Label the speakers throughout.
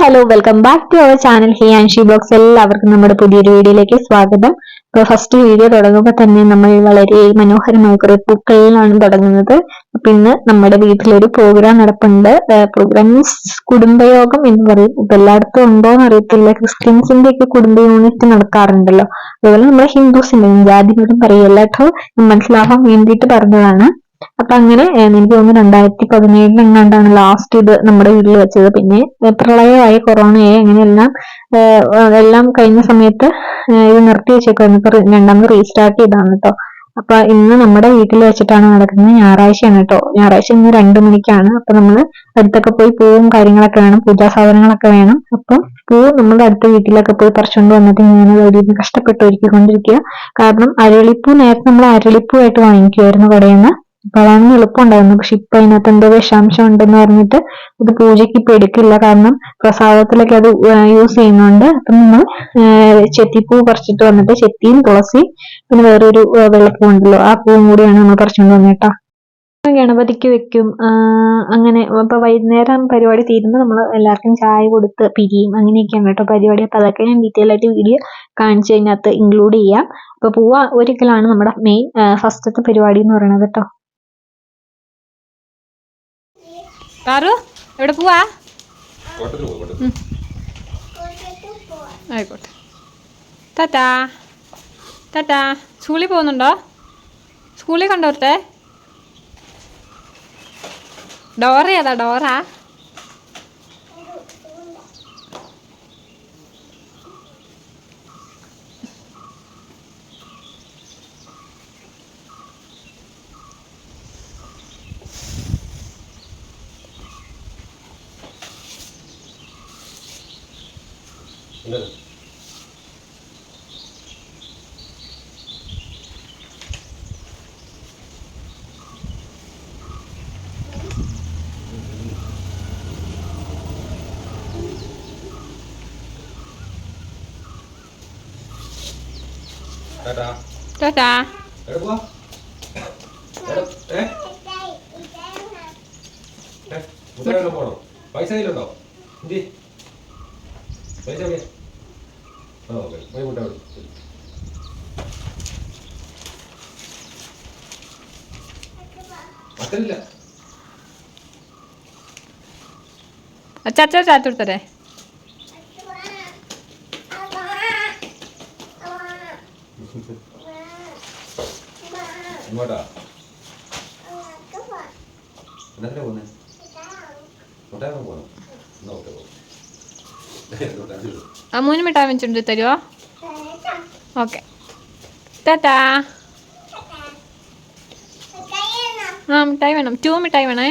Speaker 1: Hello welcome back to our channel hi Anshi blogs എല്ലാവർക്കും നമ്മുടെ പുതിയൊരു വീഡിയോയിലേക്ക് സ്വാഗതം. അപ്പോൾ ഫസ്റ്റ് വീഡിയോ തുടങ്ങുമ്പോൾ തന്നെ നമ്മൾ വളരെ മനോഹരമായ കുറെ പൂക്കളിലാണ് തുടങ്ങുന്നത്. അപ്പൊ ഇന്ന് നമ്മുടെ വീട്ടിലൊരു പ്രോഗ്രാം നടപ്പുണ്ട്. പ്രോഗ്രാം മീൻസ് കുടുംബയോഗം എന്ന് പറയും. ഇപ്പൊ എല്ലായിടത്തും ഉണ്ടോ എന്ന് അറിയത്തില്ല ക്രിസ്ത്യൻസിന്റെ ഒക്കെ കുടുംബ യൂണിറ്റ് നടക്കാറുണ്ടല്ലോ. അതുപോലെ നമ്മുടെ ഹിന്ദുസിന്റെ ജാതി മതം പറയല്ല കേട്ടോ മനസ്സിലാവാൻ വേണ്ടിയിട്ട് പറഞ്ഞതാണ്. അപ്പൊ അങ്ങനെ എനിക്ക് തോന്നുന്നു രണ്ടായിരത്തി പതിനേഴിൽ എങ്ങാണ്ടാണ് ലാസ്റ്റ് ഇത് നമ്മുടെ വീട്ടിൽ വെച്ചത്. പിന്നെ പ്രളയമായി കൊറോണയായി അങ്ങനെയെല്ലാം എല്ലാം കഴിഞ്ഞ സമയത്ത് ഇത് നിർത്തി വെച്ചേക്കുവായിരുന്നു ഇപ്പൊ രണ്ടാമത് റീസ്റ്റാർട്ട് ചെയ്താണ് കേട്ടോ അപ്പൊ ഇന്ന് നമ്മുടെ വീട്ടിൽ വെച്ചിട്ടാണ് നടക്കുന്നത്. ഞായറാഴ്ചയാണ് കേട്ടോ ഞായറാഴ്ച ഇന്ന് രണ്ടു മണിക്കാണ്. അപ്പൊ നമ്മൾ അടുത്തൊക്കെ പോയി പൂവും കാര്യങ്ങളൊക്കെ വേണം. പൂജാ സാധനങ്ങളൊക്കെ വേണം. അപ്പൊ പൂ നമ്മുടെ അടുത്ത വീട്ടിലൊക്കെ പോയി പറിച്ചുകൊണ്ട് വന്നിട്ട് ഞാൻ ഒരു കഷ്ടപ്പെട്ട് ഒരുക്കിക്കൊണ്ടിരിക്കുക. കാരണം അരളിപ്പൂ നേരത്തെ നമ്മൾ അരളിപ്പൂ ആയിട്ട് വാങ്ങിക്കുമായിരുന്നു കടയിൽ നിന്ന് അതാണ് എളുപ്പമുണ്ടായിരുന്നു. പക്ഷെ ഇപ്പൊ അതിനകത്ത് എന്തോ വിഷാംശം ഉണ്ടെന്ന് പറഞ്ഞിട്ട് ഇത് പൂജയ്ക്ക് ഇപ്പൊ എടുക്കില്ല. കാരണം പ്രസാദത്തിലൊക്കെ അത് യൂസ് ചെയ്യുന്നുണ്ട് അപ്പൊ നമ്മൾ ചെത്തിപ്പൂ പറിച്ചിട്ട് വന്നിട്ട് ചെത്തിയും തുളസി പിന്നെ വേറൊരു വെള്ളപ്പൂ ഉണ്ടല്ലോ ആ പൂവും കൂടിയാണ് നമ്മൾ പറിച്ചുകൊണ്ട് വന്നേട്ടാ ഗണപതിക്ക് വെക്കും. അങ്ങനെ അപ്പൊ വൈകുന്നേരം പരിപാടി തീരുമ്പോൾ നമ്മൾ എല്ലാവർക്കും ചായ കൊടുത്ത് പിരിയും അങ്ങനെയൊക്കെയാണ് കേട്ടോ പരിപാടി. അപ്പൊ അതൊക്കെ ഞാൻ ഡീറ്റെയിൽ ആയിട്ട് വീഡിയോ കാണിച്ചു കഴിഞ്ഞാൽ ഇൻക്ലൂഡ് ചെയ്യാം. അപ്പൊ പൂവ ഒരിക്കലാണ് നമ്മുടെ മെയിൻ ഫസ്റ്റത്തെ പരിപാടി എന്ന് പറയുന്നത് കേട്ടോ
Speaker 2: പാറു എവിടെ പോവാ. ആയിക്കോട്ടെ. ടാറ്റാ. ടാറ്റാ സ്കൂളിൽ പോകുന്നുണ്ടോ? സ്കൂളിൽ കണ്ടോട്ടെ? ഡോറ ഏതാ? ഡോറ?
Speaker 3: ടാറ്റാ.
Speaker 2: ടാറ്റാ.
Speaker 3: എവിടെ? ഏ? മുത്തശ്ശിയുടെ പോണോ? പൈസ കയ്യിലുണ്ടോ? എന്തി? പൈസ എവിടെ ആ ഓക്കെ അച്ഛാ മുട്ട വിടും മറ്റല്ല
Speaker 2: അച്ചാച്ച ചാറ്റ് കൊടുത്തരേ.
Speaker 3: ഇങ്ങോട്ടാ. എന്നതിനാ പോന്നെ മുട്ടാക്കാൻ പോകണം എന്നാ ഓക്കെ പോകും
Speaker 2: അമ്മൂന് മിഠായി വെച്ചിട്ടുണ്ട് തരുമോ ഓക്കെ. ടാറ്റാ. ആ മിഠായി വേണം. ടു മിഠായി വേണേ.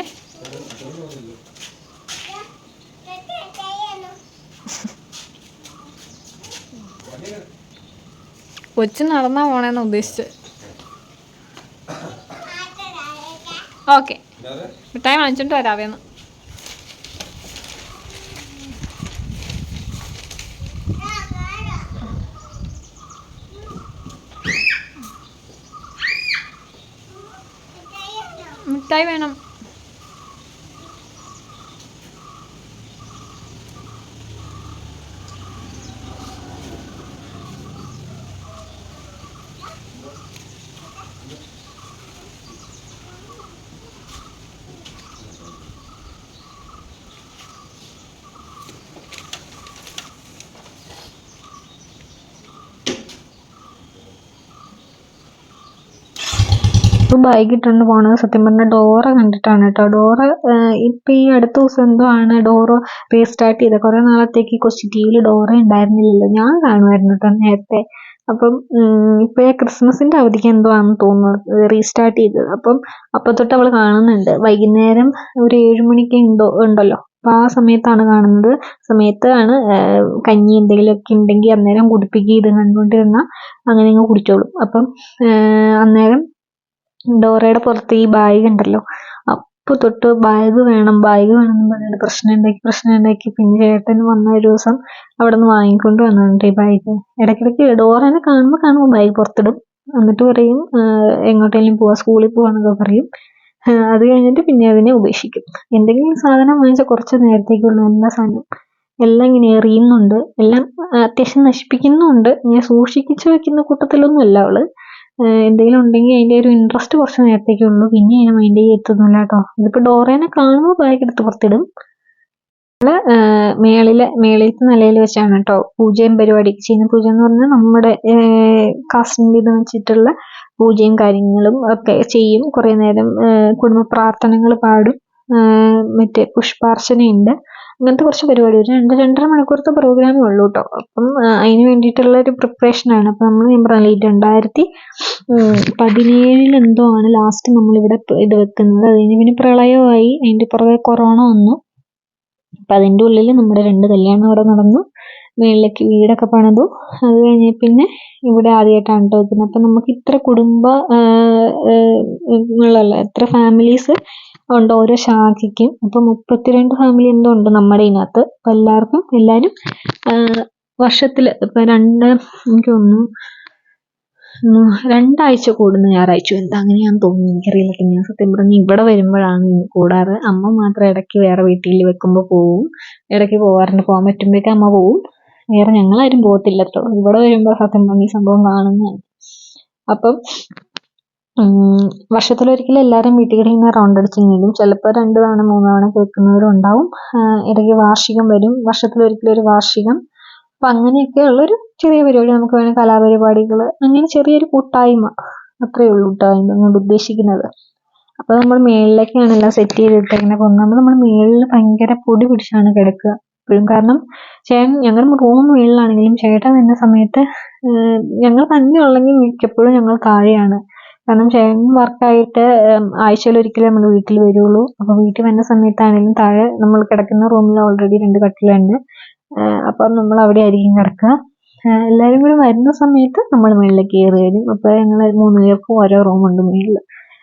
Speaker 2: കൊച്ചു നടന്നാ പോണേന്ന് ഉദ്ദേശിച്ചത് ഓക്കെ. മിഠായി വാങ്ങിച്ചോണ്ട് വരാവേന്ന് മിഠായി വേണം
Speaker 1: ഇപ്പൊ ബൈക്ക് ഇട്ടുകൊണ്ട് പോണത്. സത്യം പറഞ്ഞാൽ ഡോറ കണ്ടിട്ടാണ് കേട്ടോ. ഡോറ ഇപ്പം ഈ അടുത്ത ദിവസം എന്തോ ആണ് ഡോറ റീസ്റ്റാർട്ട് ചെയ്തത്. കുറേ നാളത്തേക്ക് കൊച്ചി ടി വിയിൽ ഡോറ ഉണ്ടായിരുന്നില്ലല്ലോ. ഞാൻ കാണുമായിരുന്നു കേട്ടോ നേരത്തെ. അപ്പം ഉം, ക്രിസ്മസിന്റെ അവധിക്ക് എന്തോ ആണെന്ന് തോന്നുന്നു. റീസ്റ്റാർട്ട് ചെയ്തത്. അപ്പം അപ്പം തൊട്ട് അവൾ കാണുന്നുണ്ട്. വൈകുന്നേരം ഒരു ഏഴു മണിക്ക് ഉണ്ടോ ഉണ്ടല്ലോ. അപ്പം ആ സമയത്താണ് കാണുന്നത്. സമയത്താണ് കഞ്ഞി എന്തെങ്കിലുമൊക്കെ ഉണ്ടെങ്കിൽ അന്നേരം കുടിപ്പിക്കുക ഇത് കണ്ടുകൊണ്ടിരുന്ന അങ്ങനെ അങ്ങ് കുടിച്ചോളും. അപ്പം അന്നേരം ഡോറയുടെ പുറത്ത് ഈ ബാഗ് ഉണ്ടല്ലോ. അപ്പൊ തൊട്ട് ബാഗ് വേണം. ബാഗ് വേണം എന്ന് പറഞ്ഞിട്ട് പ്രശ്നം ഉണ്ടാക്കി പ്രശ്നം ഉണ്ടാക്കി പിന്നെ ചേട്ടൻ വന്ന ഒരു ദിവസം അവിടെ നിന്ന് വാങ്ങിക്കൊണ്ട് വന്നിട്ടുണ്ട് ഈ ബാഗ് ഇടയ്ക്കിടയ്ക്ക് ഡോറേനെ കാണുമ്പോൾ കാണുമ്പോൾ ബാഗ് പുറത്തിടും. എന്നിട്ട് പറയും എങ്ങോട്ടെങ്കിലും പോവാ സ്കൂളിൽ പോവാന്നൊക്കെ പറയും. അത് കഴിഞ്ഞിട്ട് പിന്നെ അതിനെ ഉപേക്ഷിക്കും. എന്തെങ്കിലും സാധനം വാങ്ങിച്ചാൽ കുറച്ച് നേരത്തേക്കുള്ള എല്ലാ സാധനവും. എല്ലാം ഇങ്ങനെ എറിയുന്നുണ്ട്. എല്ലാം അത്യാവശ്യം നശിപ്പിക്കുന്നുണ്ട് ഇങ്ങനെ സൂക്ഷിച്ചു വെക്കുന്ന കൂട്ടത്തിലൊന്നും അല്ല അവൾ. എന്തെങ്കിലും ഉണ്ടെങ്കിൽ അതിന്റെ ഒരു ഇൻട്രസ്റ്റ് കുറച്ച് നേരത്തേക്കേ ഉള്ളൂ. പിന്നെ അതിനെ മൈൻഡ് ചെയ്യത്തൊന്നുമില്ല കേട്ടോ. ഇതിപ്പോൾ ഡോറേനെ കാണുമ്പോൾ ബാഗ് എടുത്ത് പുറത്തിടും. നമ്മൾ മേളിലെ മേളിലത്തെ നിലയിൽ വെച്ചാണ് കേട്ടോ പൂജയും പരിപാടി. ചെയ്യുന്ന പൂജ എന്ന് പറഞ്ഞാൽ നമ്മുടെ കാസ്റ്റിന്റെ ഇത് വെച്ചിട്ടുള്ള പൂജയും കാര്യങ്ങളും ഒക്കെ ചെയ്യും. കുറേ നേരം കുടുംബ പ്രാർത്ഥനകൾ പാടും. മറ്റേ പുഷ്പാർച്ചനയുണ്ട്. അങ്ങനത്തെ കുറച്ച് പരിപാടി ഒരു രണ്ട് രണ്ടര മണിക്കൂറത്തെ പ്രോഗ്രാമേ ഉള്ളൂ കേട്ടോ അപ്പം അതിന് വേണ്ടിയിട്ടുള്ള ഒരു പ്രിപ്പറേഷൻ ആണ് അപ്പം നമ്മൾ ഞാൻ പറഞ്ഞില്ലേ ഈ രണ്ടായിരത്തി പതിനേഴിൽ എന്തോ ആണ് ലാസ്റ്റ് നമ്മളിവിടെ ഇത് വെക്കുന്നത് അത് കഴിഞ്ഞ് പിന്നെ പ്രളയമായി അതിന്റെ പുറകെ കൊറോണ വന്നു അപ്പം അതിന്റെ ഉള്ളിൽ നമ്മുടെ രണ്ട് കല്യാണം അവിടെ നടന്നു മേളിലേക്ക് വീടൊക്കെ പണിതു അത് കഴിഞ്ഞ് പിന്നെ ഇവിടെ ആദ്യമായിട്ടാണ് കേട്ടോ വെക്കുന്നത് അപ്പം നമുക്ക് ഇത്ര കുടുംബ ങ്ങളല്ല എത്ര ഫാമിലീസ് ഉണ്ട് ഓരോ ശാഖയ്ക്കും. അപ്പോൾ മുപ്പത്തിരണ്ട് ഫാമിലി എന്തോ ഉണ്ട് നമ്മുടെ ഇതിനകത്ത്. അപ്പൊ എല്ലാവർക്കും എല്ലാവരും വർഷത്തിൽ ഇപ്പം രണ്ട് എനിക്ക് തോന്നുന്നു രണ്ടാഴ്ച കൂടുന്ന ഞായറാഴ്ച എന്താ അങ്ങനെയാന്ന് തോന്നുന്നു. എനിക്കറിയില്ല. ഞാൻ സത്യം പറഞ്ഞ ഇവിടെ വരുമ്പോഴാണ് കൂടാറ്. അമ്മ മാത്രം ഇടയ്ക്ക് വേറെ വീട്ടിൽ വെക്കുമ്പോൾ പോവും. ഇടയ്ക്ക് പോവാറുണ്ട്. പോകാൻ പറ്റുമ്പോഴേക്കും അമ്മ പോവും. വേറെ ഞങ്ങളാരും പോകത്തില്ല കേട്ടോ ഇവിടെ വരുമ്പോൾ സത്യം പറഞ്ഞ ഈ സംഭവം കാണുന്നതാണ്. അപ്പം വർഷത്തിലൊരിക്കൽ എല്ലാവരും വീട്ടിൽ നിന്ന് റൗണ്ട് അടിച്ചെങ്കിലും ചിലപ്പോൾ രണ്ട് തവണ മൂന്ന് തവണ കേൾക്കുന്നവരും ഉണ്ടാവും ഇടയ്ക്ക് വാർഷികം വരും. വർഷത്തിലൊരിക്കൽ ഒരു വാർഷികം. അപ്പം അങ്ങനെയൊക്കെ ഉള്ളൊരു ചെറിയ പരിപാടി. നമുക്ക് വേണേൽ കലാപരിപാടികൾ അങ്ങനെ ചെറിയൊരു കൂട്ടായ്മ. അത്രയേ ഉള്ളൂ കേട്ടോ അതിന്റെ കൊണ്ട് ഉദ്ദേശിക്കുന്നത്. അപ്പോൾ നമ്മൾ മേളിലേക്കാണ് എല്ലാം സെറ്റ് ചെയ്തിട്ടേക്കുന്നത് അപ്പോൾ ഒന്നാമത് നമ്മൾ മേളിൽ ഭയങ്കര പൊടി പിടിച്ചാണ് കിടക്കുക എപ്പോഴും. കാരണം ചേട്ടൻ ഞങ്ങൾ റൂം മേളിലാണെങ്കിലും ചേട്ടൻ വരുന്ന സമയത്ത് ഞങ്ങൾ തന്നെ ഉള്ളെങ്കിൽ മിക്കപ്പോഴും ഞങ്ങൾ താഴെയാണ്. കാരണം ചേട്ടൻ വർക്കായിട്ട് ആഴ്ചയിൽ ഒരിക്കലേ നമ്മൾ വീട്ടിൽ വരുള്ളൂ. അപ്പോൾ വീട്ടിൽ വരുന്ന സമയത്താണെങ്കിലും താഴെ നമ്മൾ കിടക്കുന്ന റൂമിൽ ഓൾറെഡി രണ്ട് കട്ടിലുണ്ട്. അപ്പൊ അപ്പം നമ്മൾ അവിടെ ആയിരിക്കും കിടക്കുക. എല്ലാവരും കൂടി വരുന്ന സമയത്ത് നമ്മൾ മുകളിലേക്ക് കയറി വരും അപ്പോൾ ഞങ്ങൾ മൂന്ന് പേർക്കും ഓരോ റൂമുണ്ട് മുകളിൽ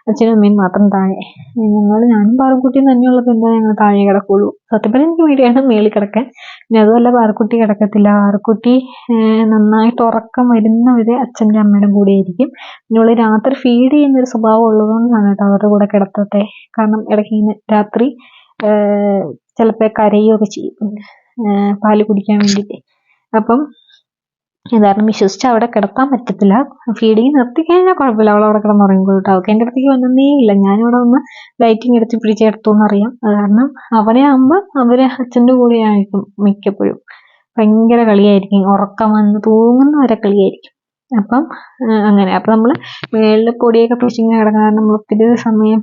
Speaker 1: അച്ഛനും അമ്മയും മാത്രം താഴെ. ഞങ്ങൾ ഞാനും പാറക്കുട്ടിയും തന്നെയുള്ളപ്പോൾ എന്താ ഞങ്ങൾ താഴെ കിടക്കുള്ളൂ. സത്യം പറഞ്ഞാൽ എനിക്ക് വീടിയാണ് മേളിൽ കിടക്കാൻ. പിന്നെ അതുമല്ല പാറക്കുട്ടി കിടക്കത്തില്ല. പാറക്കുട്ടി നന്നായിട്ട് ഉറക്കം വരുന്നവരെ അച്ഛന്റെ അമ്മയുടെ കൂടെ ആയിരിക്കും അവൾ രാത്രി ഫീഡ് ചെയ്യുന്ന ഒരു സ്വഭാവം ഉള്ളതുകൊണ്ടാണ് കേട്ടോ അവരുടെ കൂടെ കിടത്തത്തെ. കാരണം ഇടയ്ക്ക് രാത്രി ചിലപ്പോൾ കരയുകയൊക്കെ ചെയ്യും. പാൽ കുടിക്കാൻ വേണ്ടിയിട്ട് അപ്പം കാരണം വിശ്വസിച്ച് അവിടെ കിടത്താൻ പറ്റത്തില്ല. ഫീഡിങ് നിർത്തി കഴിഞ്ഞാൽ കുഴപ്പമില്ല. അവൾ അവിടെ കിടന്ന് കിടന്നുറങ്ങിക്കോളും കേട്ടോ അവൾക്ക് എന്റെ അടുത്തേക്ക് വന്നേ ഇല്ല. ഞാനിവിടെ ഒന്ന് ലൈറ്റിംഗ് എടുത്ത് പിടിച്ച് അറിയാം. എന്നറിയാം കാരണം അവനെ ആകുമ്പോൾ അവർ അച്ഛന്റെ കൂടെ ആയിരിക്കും മിക്കപ്പോഴും. ഭയങ്കര കളിയായിരിക്കും. ഉറക്കം വന്ന് തൂങ്ങുന്ന വരെ കളിയായിരിക്കും. അപ്പം അങ്ങനെ. അപ്പം നമ്മൾ മേളിൽ പൊടിയൊക്കെ പിടിച്ചിങ്ങനെ കിടക്കണം കാരണം നമ്മൾ ഒത്തിരി സമയം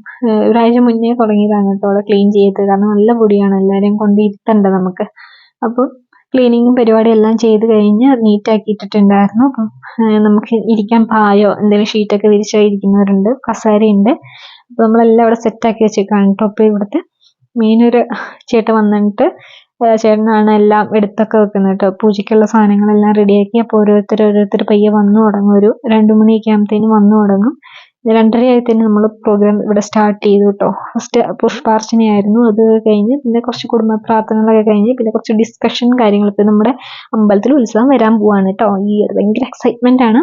Speaker 1: ഒരാഴ്ച മുന്നേ തുടങ്ങിയതാണ് കേട്ടോ. അവിടെ ക്ലീൻ ചെയ്ത് കാരണം നല്ല പൊടിയാണ്. എല്ലാവരെയും കൊണ്ട് ഇരുത്തണ്ടേ നമുക്ക്. അപ്പം ക്ലീനിങ്ങും പരിപാടിയും എല്ലാം ചെയ്ത് കഴിഞ്ഞ് നീറ്റാക്കി ഇട്ടിട്ടുണ്ടായിരുന്നു അപ്പം നമുക്ക് ഇരിക്കാൻ പായോ എന്തെങ്കിലും ഷീറ്റൊക്കെ വിരിച്ചോ ഇരിക്കുന്നവരുണ്ട് കസേരയുണ്ട്. അപ്പം നമ്മളെല്ലാം ഇവിടെ സെറ്റാക്കി വെച്ചേക്കാണ് അപ്പോൾ ഇവിടുത്തെ മെയിനൊരു ചേട്ടൻ വന്നിട്ട് ചേട്ടനാണ് എല്ലാം എടുത്തൊക്കെ വെക്കുന്നത് കേട്ടോ. പൂജയ്ക്കുള്ള സാധനങ്ങളെല്ലാം റെഡിയാക്കി അപ്പോൾ ഓരോരുത്തർ ഓരോരുത്തർ പയ്യെ വന്നു തുടങ്ങും. ഒരു രണ്ട് മണിയൊക്കെ ആകുമ്പോഴത്തേനും വന്നു തുടങ്ങും. രണ്ടര തന്നെ നമ്മൾ പ്രോഗ്രാം ഇവിടെ സ്റ്റാർട്ട് ചെയ്തു കേട്ടോ ഫസ്റ്റ് പുഷ്പാർച്ചനയായിരുന്നു അത് കഴിഞ്ഞ് പിന്നെ കുറച്ച് കുടുംബ പ്രാർത്ഥനകളൊക്കെ കഴിഞ്ഞ് പിന്നെ കുറച്ച് ഡിസ്കഷൻ കാര്യങ്ങൾ ഇപ്പം നമ്മുടെ അമ്പലത്തിൽ ഉത്സവം വരാൻ പോവാണ് കേട്ടോ ഈ ഒരു ഭയങ്കര എക്സൈറ്റ്മെന്റ് ആണ്.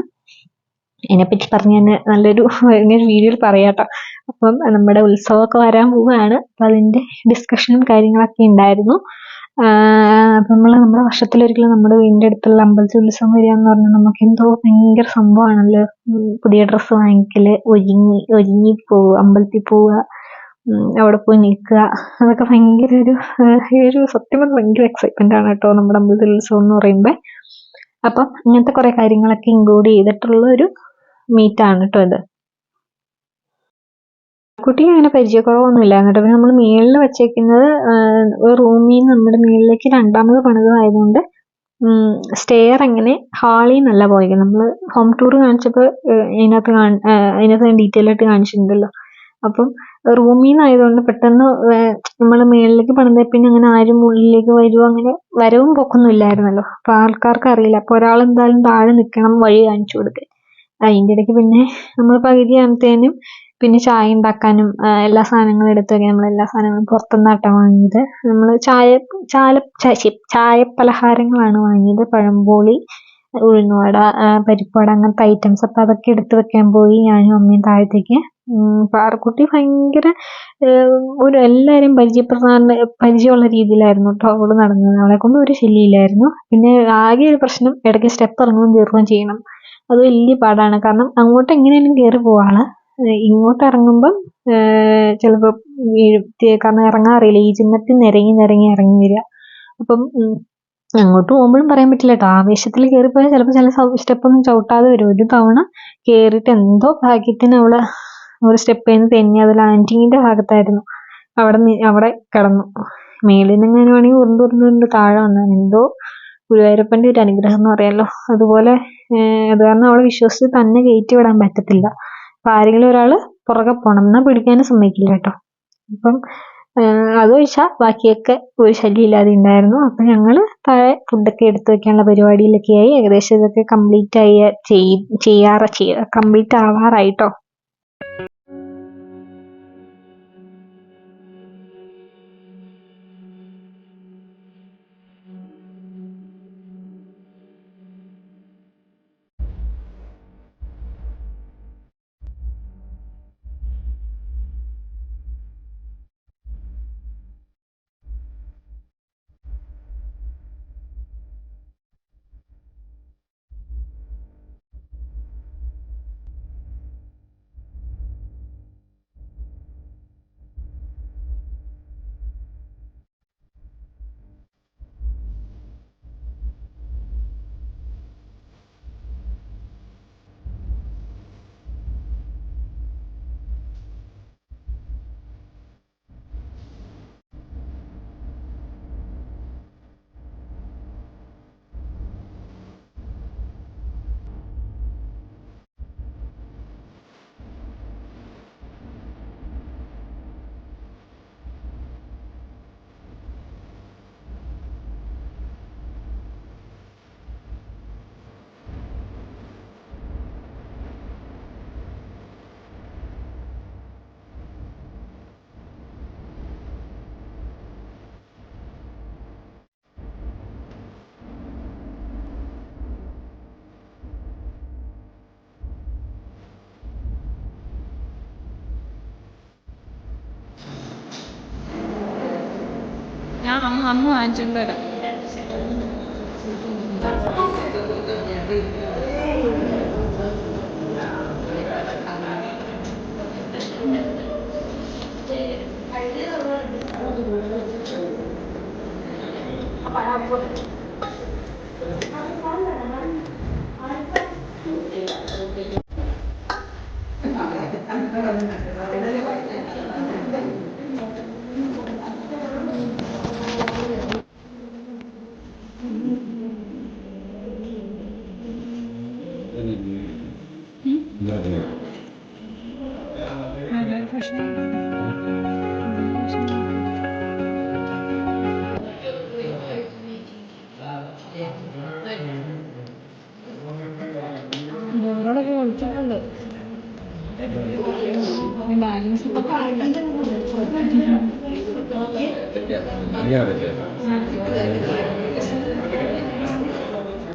Speaker 1: അതിനെപ്പറ്റി പറഞ്ഞ് തന്നെ നല്ലൊരു ഇങ്ങനെ വീഡിയോയിൽ പറയാം കേട്ടോ അപ്പം നമ്മുടെ ഉത്സവമൊക്കെ വരാൻ പോവുകയാണ് അപ്പം അതിന്റെ ഡിസ്കഷനും കാര്യങ്ങളൊക്കെ ഉണ്ടായിരുന്നു. അപ്പം നമ്മൾ നമ്മുടെ വർഷത്തിലൊരിക്കലും നമ്മുടെ വീടിന്റെ അടുത്തുള്ള അമ്പലത്തിൽ ഉത്സവം വരിക എന്ന് പറഞ്ഞാൽ നമുക്ക് എന്തോ ഭയങ്കര സംഭവമാണല്ലോ പുതിയ ഡ്രസ്സ് വാങ്ങിക്കൽ ഒരുങ്ങി ഒരുങ്ങി പോവുക അമ്പലത്തിൽ പോവുക അവിടെ പോയി നിൽക്കുക. അതൊക്കെ ഭയങ്കര ഒരു ഒരു സത്യം പറഞ്ഞാൽ ഭയങ്കര എക്സൈറ്റ്മെന്റ് ആണ് കേട്ടോ നമ്മുടെ അമ്പലത്തിൽ ഉത്സവം എന്ന് പറയുമ്പോൾ അപ്പം അങ്ങനത്തെ കുറെ കാര്യങ്ങളൊക്കെ ഇൻക്ലൂഡ് ചെയ്തിട്ടുള്ള ഒരു മീറ്റാണ് കേട്ടോ ഇത്. കുട്ടിക്ക് അങ്ങനെ പരിചയക്കുറവൊന്നുമില്ല. എന്നിട്ട് പിന്നെ നമ്മൾ മേളിൽ വെച്ചേക്കുന്നത് റൂമിൽ നിന്ന് നമ്മുടെ മേളിലേക്ക് രണ്ടാമത് പണിതായതുകൊണ്ട് സ്റ്റെയർ അങ്ങനെ ഹാളിൽ നിന്നല്ല പോയത് നമ്മൾ ഹോം ടൂർ കാണിച്ചപ്പോൾ ഇതിനകത്ത് കാണി- അതിനകത്ത് ഡീറ്റെയിൽ ആയിട്ട് കാണിച്ചിട്ടുണ്ടല്ലോ. അപ്പം റൂമിൽ നിന്നായതുകൊണ്ട് പെട്ടെന്ന് നമ്മൾ മേളിലേക്ക് പണിതേ പിന്നെ അങ്ങനെ ആരും ഉള്ളിലേക്ക് വരുമോ അങ്ങനെ വരവും പൊക്കൊന്നും ഇല്ലായിരുന്നല്ലോ. അപ്പൊ ആൾക്കാർക്ക് അറിയില്ല. അപ്പൊ ഒരാൾ എന്തായാലും താഴെ നിൽക്കണം വഴി കാണിച്ചു കൊടുക്കാൻ. അതിന്റെ ഇടയ്ക്ക് പിന്നെ നമ്മൾ പകുതി ആകുമ്പത്തേനും പിന്നെ ചായ ഉണ്ടാക്കാനും എല്ലാ സാധനങ്ങളും എടുത്ത് വെക്കാൻ നമ്മൾ എല്ലാ സാധനങ്ങളും പുറത്തുനിന്നാട്ടോ വാങ്ങിയത്. നമ്മൾ ചായ ചാല ചായ പലഹാരങ്ങളാണ് വാങ്ങിയത്. പഴംബോളി ഉഴുന്നുവട പരിപ്പുവട അങ്ങനത്തെ ഐറ്റംസ് അപ്പോൾ അതൊക്കെ എടുത്ത് വെക്കാൻ പോയി ഞാനും അമ്മയും താഴത്തേക്ക്. പാറക്കുട്ടി ഭയങ്കര ഒരു എല്ലാവരെയും പരിചയപ്പെടുന്ന പരിചയമുള്ള രീതിയിലായിരുന്നു കേട്ടോ അവൾ നടന്നത്. അവളെ കൊണ്ട് ഒരു ശല്യമില്ലായിരുന്നു. പിന്നെ ആകെ ഒരു പ്രശ്നം ഇടയ്ക്ക് സ്റ്റെപ്പ് ഇറങ്ങുകയും കയറുകയും ചെയ്യണം. അത് വലിയ പാടാണ്. കാരണം അങ്ങോട്ട് എങ്ങനെയാലും കയറി ഏഹ്, ഇങ്ങോട്ട് ഇറങ്ങുമ്പം ചിലപ്പോൾ കാരണം ഇറങ്ങാൻ അറിയില്ല. ഈ ചിഹ്നത്തിൽ നിരങ്ങി നിരങ്ങി ഇറങ്ങി വരിക. അപ്പം അങ്ങോട്ട് പോകുമ്പോഴും പറയാൻ പറ്റില്ല കേട്ടോ. ആവേശത്തിൽ കയറിപ്പോയാൽ ചിലപ്പോൾ ചില സ്റ്റെപ്പ് ഒന്നും ചവിട്ടാതെ വരും. ഒരു തവണ കയറിയിട്ട് എന്തോ ഭാഗ്യത്തിന് അവൾ ഒരു സ്റ്റെപ്പ് നിന്ന് തെന്നി അത് ലാൻഡിങ്ങിന്റെ ഭാഗത്തായിരുന്നു. അവിടെ അവിടെ കിടന്നു. മേളിൽ നിന്ന് എങ്ങനെ വേണമെങ്കിൽ ഉരുണ്ട് ഉരുണ്ട് താഴെ വന്നു. എന്തോ ഗുരുവായൂരപ്പന്റെ ഒരു അനുഗ്രഹം എന്ന് പറയാമല്ലോ അതുപോലെ അത് കാരണം അവളെ വിശ്വസിച്ച് തന്നെ കയറ്റി വിടാൻ പറ്റത്തില്ല. അപ്പൊ ആരെങ്കിലും ഒരാൾ പുറകെ പോണം. എന്നാ പിടിക്കാനും സമ്മതിക്കില്ല കേട്ടോ. അപ്പം അത് അതൊഴിച്ചാൽ ബാക്കിയൊക്കെ ഒരു ശല്യം ഇല്ലാതെ ഉണ്ടായിരുന്നു. അപ്പൊ ഞങ്ങൾ താഴെ ഫുഡൊക്കെ എടുത്തു വെക്കാനുള്ള പരിപാടിയിലൊക്കെ ആയി. ഏകദേശം ഇതൊക്കെ കംപ്ലീറ്റ് ആയി ചെയ്- ചെയ്യാറ കംപ്ലീറ്റ് ആവാറായിട്ടോ.
Speaker 2: ഞാൻ അമ്മ അമ്മ വാങ്ങിച്ചോണ്ട് വരാം that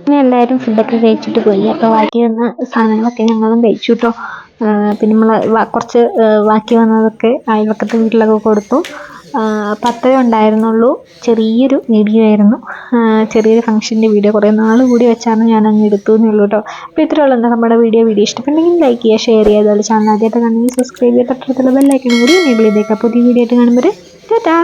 Speaker 1: പിന്നെ എല്ലാവരും ഫുഡൊക്കെ കഴിച്ചിട്ട് പോയി. അപ്പോൾ ബാക്കി വന്ന സാധനങ്ങളൊക്കെ ഞങ്ങളും കഴിച്ചു കേട്ടോ പിന്നെ നമ്മൾ കുറച്ച് ബാക്കി വന്നതൊക്കെ അയൽവക്കത്തെ വീട്ടിലൊക്കെ കൊടുത്തു. പത്തേ ഉണ്ടായിരുന്നുള്ളൂ. ചെറിയൊരു വീഡിയോ ആയിരുന്നു. ചെറിയൊരു ഫംഗ്ഷന്റെ വീഡിയോ. കുറേ നാൾ കൂടി വെച്ചാണ് ഞാൻ അങ്ങ് എടുത്തു എന്നുള്ളൂ കേട്ടോ അപ്പോൾ ഇത്രയേ ഉള്ളൂ നമ്മുടെ വീഡിയോ? വീഡിയോ ഇഷ്ടപ്പെട്ടെങ്കിൽ ലൈക്ക് ചെയ്യുക ഷെയർ ചെയ്യുക. അതുപോലെ ചാനൽ ആദ്യമായിട്ട് കാണുമെങ്കിൽ സബ്സ്ക്രൈബ് ചെയ്യുക തൊട്ടടുത്തുള്ള ബെല്ലൈക്കനും കൂടി എനേബിൾ ചെയ്തേക്കാം പുതിയ വീഡിയോ ആയിട്ട് കാണുമ്പോൾ ടാറ്റാ!